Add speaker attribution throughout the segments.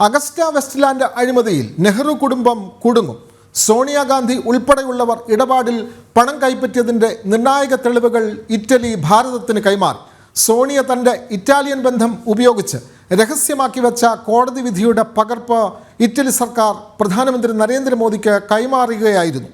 Speaker 1: Agusta Westland അഴിമതിയിൽ നെഹ്റു കുടുംബം കുടുങ്ങും. സോണിയാഗാന്ധി ഉൾപ്പെടെയുള്ളവർ ഇടപാടിൽ പണം കൈപ്പറ്റിയതിന്റെ നിർണായക തെളിവുകൾ ഇറ്റലി ഭാരതത്തിന് കൈമാറി. സോണിയ തന്റെ ഇറ്റാലിയൻ ബന്ധം ഉപയോഗിച്ച് രഹസ്യമാക്കി വെച്ച കോടതി വിധിയുടെ പകർപ്പ് ഇറ്റലി സർക്കാർ പ്രധാനമന്ത്രി നരേന്ദ്രമോദിക്ക് കൈമാറുകയായിരുന്നു.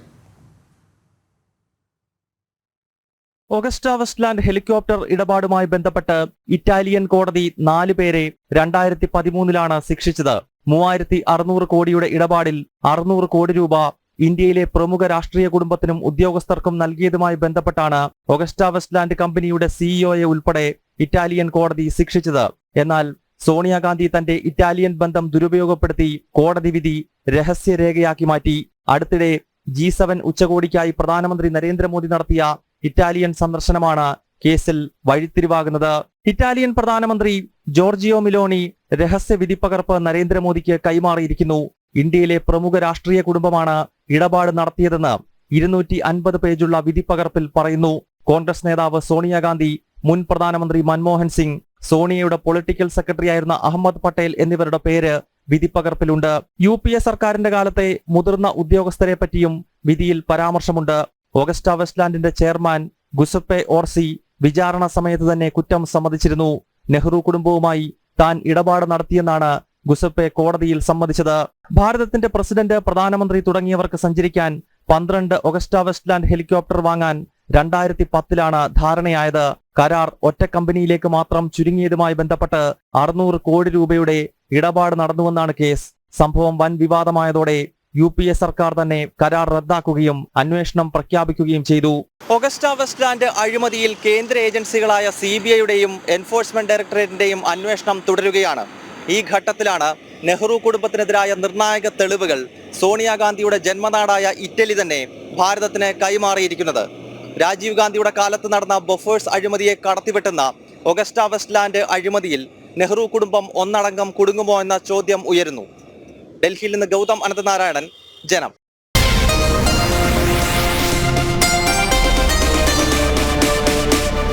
Speaker 2: ഓഗസ്റ്റ വെസ്റ്റ്ലാൻഡ് ഹെലികോപ്റ്റർ ഇടപാടുമായി ബന്ധപ്പെട്ട് ഇറ്റാലിയൻ കോടതി നാല് പേരെ രണ്ടായിരത്തി പതിമൂന്നിലാണ് ശിക്ഷിച്ചത്. മൂവായിരത്തി അറുന്നൂറ് കോടിയുടെ ഇടപാടിൽ അറുന്നൂറ് കോടി രൂപ ഇന്ത്യയിലെ പ്രമുഖ രാഷ്ട്രീയ കുടുംബത്തിനും ഉദ്യോഗസ്ഥർക്കും നൽകിയതുമായി ബന്ധപ്പെട്ടാണ് ഒഗസ്റ്റ വെസ്റ്റ്ലാൻഡ് കമ്പനിയുടെ സിഇഒയെ ഉൾപ്പെടെ ഇറ്റാലിയൻ കോടതി ശിക്ഷിച്ചത്. എന്നാൽ സോണിയാഗാന്ധി തന്റെ ഇറ്റാലിയൻ ബന്ധം ദുരുപയോഗപ്പെടുത്തി കോടതി വിധി രഹസ്യരേഖയാക്കി മാറ്റി. അടുത്തിടെ ജി സെവൻ ഉച്ചകോടിക്കായി പ്രധാനമന്ത്രി നരേന്ദ്രമോദി നടത്തിയ ഇറ്റാലിയൻ സന്ദർശനമാണ് കേസിൽ വഴിത്തിരിവാകുന്നത്. ഇറ്റാലിയൻ പ്രധാനമന്ത്രി ജോർജിയോ മിലോണി രഹസ്യ വിധിപ്പകർപ്പ് നരേന്ദ്രമോദിക്ക് കൈമാറിയിരിക്കുന്നു. ഇന്ത്യയിലെ പ്രമുഖ രാഷ്ട്രീയ കുടുംബമാണ് ഇടപാട് നടത്തിയതെന്ന് ഇരുന്നൂറ്റി അൻപത് പേജുള്ള വിധിപ്പകർപ്പിൽ പറയുന്നു. കോൺഗ്രസ് നേതാവ് സോണിയാഗാന്ധി മുൻ പ്രധാനമന്ത്രി മൻമോഹൻ സിംഗ് സോണിയയുടെ പൊളിറ്റിക്കൽ സെക്രട്ടറിയായിരുന്ന അഹമ്മദ് പട്ടേൽ എന്നിവരുടെ പേര് വിധിപ്പകർപ്പിലുണ്ട്. യു പി എ സർക്കാരിന്റെ കാലത്തെ മുതിർന്ന ഉദ്യോഗസ്ഥരെ പറ്റിയും വിധിയിൽ പരാമർശമുണ്ട്. ഓഗസ്റ്റ വെസ്റ്റ്ലാൻഡിന്റെ ചെയർമാൻ ഗുസപ്പെ ഓർസി വിചാരണ സമയത്ത് തന്നെ കുറ്റം സമ്മതിച്ചിരുന്നു. നെഹ്റു കുടുംബവുമായി താൻ ഇടപാട് നടത്തിയെന്നാണ് ഗുസപ്പെ കോടതിയിൽ സമ്മതിച്ചത്. ഭാരതത്തിന്റെ പ്രസിഡന്റ് പ്രധാനമന്ത്രി തുടങ്ങിയവർക്ക് സഞ്ചരിക്കാൻ പന്ത്രണ്ട് ഒഗസ്റ്റ വെസ്റ്റ്ലാൻഡ് ഹെലികോപ്റ്റർ വാങ്ങാൻ രണ്ടായിരത്തി പത്തിലാണ് ധാരണയായത്. കരാർ ഒറ്റ കമ്പനിയിലേക്ക് മാത്രം ചുരുങ്ങിയതുമായി ബന്ധപ്പെട്ട് അറുന്നൂറ് കോടി രൂപയുടെ ഇടപാട് നടന്നുവെന്നാണ് കേസ്. സംഭവം വൻ വിവാദമായതോടെ യു പി എ സർക്കാർ തന്നെ കരാർ റദ്ദാക്കുകയും അന്വേഷണം പ്രഖ്യാപിക്കുകയും ചെയ്തു. ഒഗസ്റ്റ വെസ്റ്റ്ലാൻഡ് അഴിമതിയിൽ കേന്ദ്ര ഏജൻസികളായ സി ബി ഐയുടെയും എൻഫോഴ്സ്മെന്റ് ഡയറക്ടറേറ്റിന്റെയും അന്വേഷണം തുടരുകയാണ്. ഈ ഘട്ടത്തിലാണ് നെഹ്റു കുടുംബത്തിനെതിരായ നിർണായക തെളിവുകൾ സോണിയാഗാന്ധിയുടെ ജന്മനാടായ ഇറ്റലി തന്നെ ഭാരതത്തിന് കൈമാറിയിരിക്കുന്നത്. രാജീവ് ഗാന്ധിയുടെ കാലത്ത് നടന്ന ബൊഫേഴ്സ് അഴിമതിയെ കടത്തിവെട്ടുന്ന ഒഗസ്റ്റ വെസ്റ്റ്ലാൻഡ് അഴിമതിയിൽ നെഹ്റു കുടുംബം ഒന്നടങ്കം കുടുങ്ങുമോ എന്ന ചോദ്യം ഉയരുന്നു. ഡൽഹിയിൽ നിന്ന് ഗൗതം അനന്തനാരായണൻ ജനം.